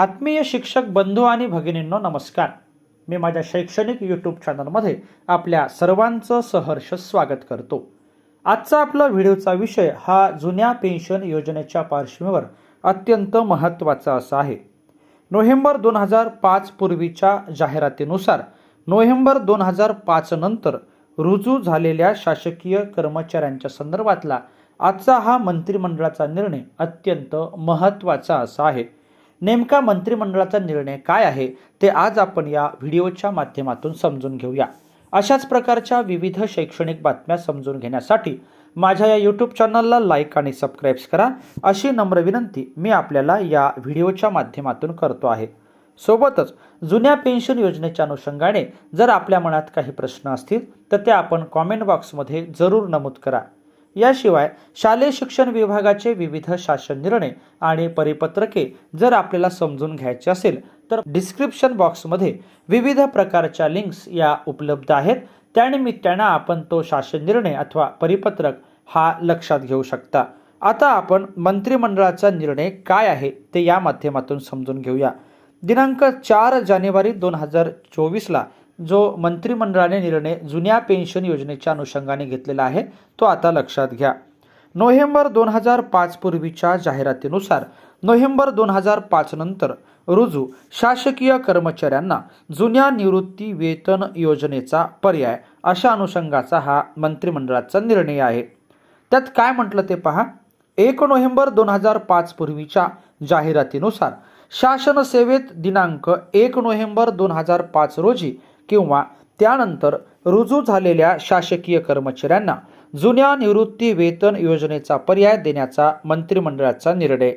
आत्मीय शिक्षक बंधू आणि भगिनींनो नमस्कार. मी माझ्या शैक्षणिक यूट्यूब चॅनलमध्ये आपल्या सर्वांचं सहर्ष स्वागत करतो. आजचा आपला व्हिडिओचा विषय हा जुन्या पेन्शन योजनेच्या पार्श्वभूमीवर अत्यंत महत्त्वाचा असा आहे. नोव्हेंबर दोन हजार पाच पूर्वीच्या जाहिरातीनुसार नोव्हेंबर दोन हजार पाच नंतर रुजू झालेल्या शासकीय कर्मचाऱ्यांच्या संदर्भातला आजचा हा मंत्रिमंडळाचा निर्णय अत्यंत महत्त्वाचा असा आहे. नेमका मंत्रिमंडळाचा निर्णय काय आहे ते आज आपण या व्हिडिओच्या माध्यमातून समजून घेऊया. अशाच प्रकारच्या विविध शैक्षणिक बातम्या समजून घेण्यासाठी माझ्या या यूट्यूब चॅनलला लाईक आणि सबस्क्राईब्स करा. अशी नम्र विनंती मी आपल्याला या व्हिडिओच्या माध्यमातून करतो आहे. सोबतच जुन्या पेन्शन योजनेच्या अनुषंगाने जर आपल्या मनात काही प्रश्न असतील तर ते आपण कॉमेंट बॉक्समध्ये जरूर नमूद करा. याशिवाय शालेय शिक्षण विभागाचे विविध शासन निर्णय आणि परिपत्रके जर आपल्याला समजून घ्यायचे असेल तर डिस्क्रिप्शन बॉक्समध्ये विविध प्रकारच्या लिंक्स या उपलब्ध आहेत. त्यानिमित्तानं आपण तो शासन निर्णय अथवा परिपत्रक हा लक्षात घेऊ शकता. आता आपण मंत्रिमंडळाचा निर्णय काय आहे ते या माध्यमातून समजून घेऊया. दिनांक चार जानेवारी दोन हजार चोवीसला जो मंत्रिमंडळाने निर्णय जुन्या पेन्शन योजनेच्या अनुषंगाने घेतलेला आहे तो आता लक्षात घ्या. नोव्हेंबर दोन हजार पाच पूर्वीच्या जाहिरातीनुसार नोव्हेंबर दोन हजार पाच नंतर रुजू शासकीय कर्मचाऱ्यांना जुन्या निवृत्ती वेतन योजनेचा पर्याय अशा अनुषंगाचा हा मंत्रिमंडळाचा निर्णय आहे. त्यात काय म्हटलं ते पहा. एक नोव्हेंबर दोन हजार पाच पूर्वीच्या जाहिरातीनुसार शासन सेवेत दिनांक एक नोव्हेंबर दोन हजार पाच रोजी किंवा त्यानंतर रुजू झालेल्या शासकीय कर्मचाऱ्यांना जुन्या निवृत्ती वेतन योजनेचा पर्याय देण्याचा मंत्रिमंडळाचा निर्णय.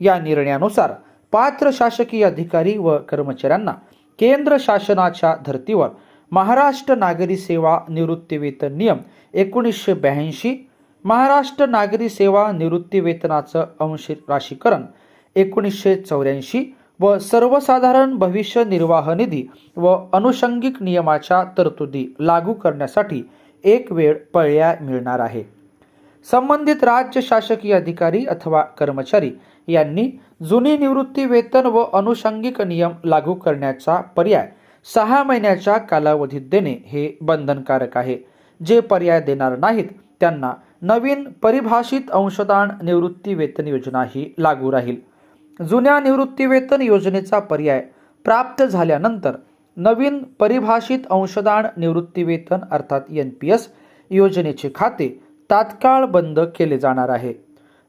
या निर्णयानुसार पात्र शासकीय अधिकारी व कर्मचाऱ्यांना केंद्र शासनाच्या धर्तीवर महाराष्ट्र नागरी सेवा निवृत्ती वेतन नियम एकोणीसशे ब्याऐंशी महाराष्ट्र नागरी सेवा निवृत्ती वेतनाचं अंश राशीकरण एकोणीसशे चौऱ्याऐंशी व सर्वसाधारण भविष्य निर्वाह निधी व अनुषंगिक नियमाच्या तरतुदी लागू करण्यासाठी एक वेळ पर्याय मिळणार आहे. संबंधित राज्य शासकीय अधिकारी अथवा कर्मचारी यांनी जुनी निवृत्ती वेतन व अनुषंगिक नियम लागू करण्याचा पर्याय सहा महिन्याच्या कालावधीत देणे हे बंधनकारक आहे. जे पर्याय देणार नाहीत त्यांना नवीन परिभाषित अंशदान निवृत्ती वेतन योजना ही लागू राहील. जुन्या निवृत्तीवेतन योजनेचा पर्याय प्राप्त झाल्यानंतर नवीन परिभाषित अंशदान निवृत्तीवेतन अर्थात एन पी एस योजनेचे खाते तात्काळ बंद केले जाणार आहे.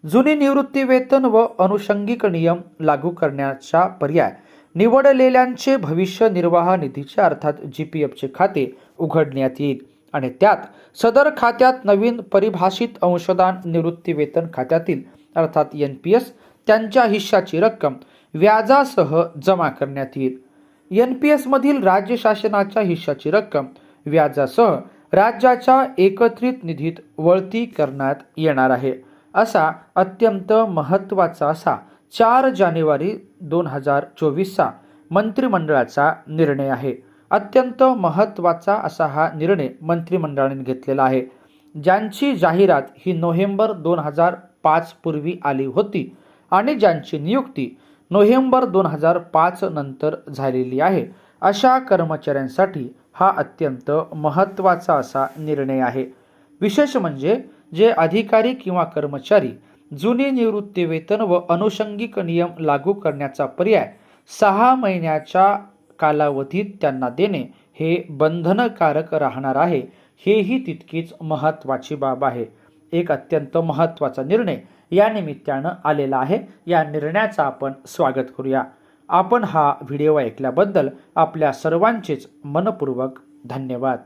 जुनी निवृत्तीवेतन व अनुषंगिक नियम लागू करण्याचा पर्याय निवडलेल्यांचे भविष्य निर्वाह निधीचे अर्थात जी पी एफचे खाते उघडण्यात येईल आणि त्यात सदर खात्यात नवीन परिभाषित अंशदान निवृत्तीवेतन खात्यातील अर्थात एन पी एस त्यांच्या हिश्शाची रक्कम व्याजासह जमा करण्यात येईल. एन पी एसमधील राज्य शासनाच्या हिश्शाची रक्कम व्याजासह राज्याच्या एकत्रित निधीत वळती करण्यात येणार आहे. असा अत्यंत महत्त्वाचा असा चार जानेवारी दोन हजार चोवीसचा मंत्रिमंडळाचा निर्णय आहे. अत्यंत महत्त्वाचा असा हा निर्णय मंत्रिमंडळाने घेतलेला आहे. ज्यांची जाहिरात ही नोव्हेंबर दोन हजार पाच पूर्वी आली होती आणि ज्यांची नियुक्ती नोव्हेंबर दोन हजार पाच नंतर झालेली आहे अशा कर्मचाऱ्यांसाठी हा अत्यंत महत्त्वाचा असा निर्णय आहे. विशेष म्हणजे जे अधिकारी किंवा कर्मचारी जुने निवृत्ती वेतन व अनुषंगिक नियम लागू करण्याचा पर्याय सहा महिन्याच्या कालावधीत त्यांना देणे हे बंधनकारक राहणार आहे हेही तितकीच महत्त्वाची बाब आहे. एक अत्यंत महत्त्वाचा निर्णय या निमित्तानं आलेला आहे. या निर्णयाचं आपण स्वागत करूया. आपण हा व्हिडिओ ऐकल्याबद्दल आपल्या सर्वांचेच मनपूर्वक धन्यवाद.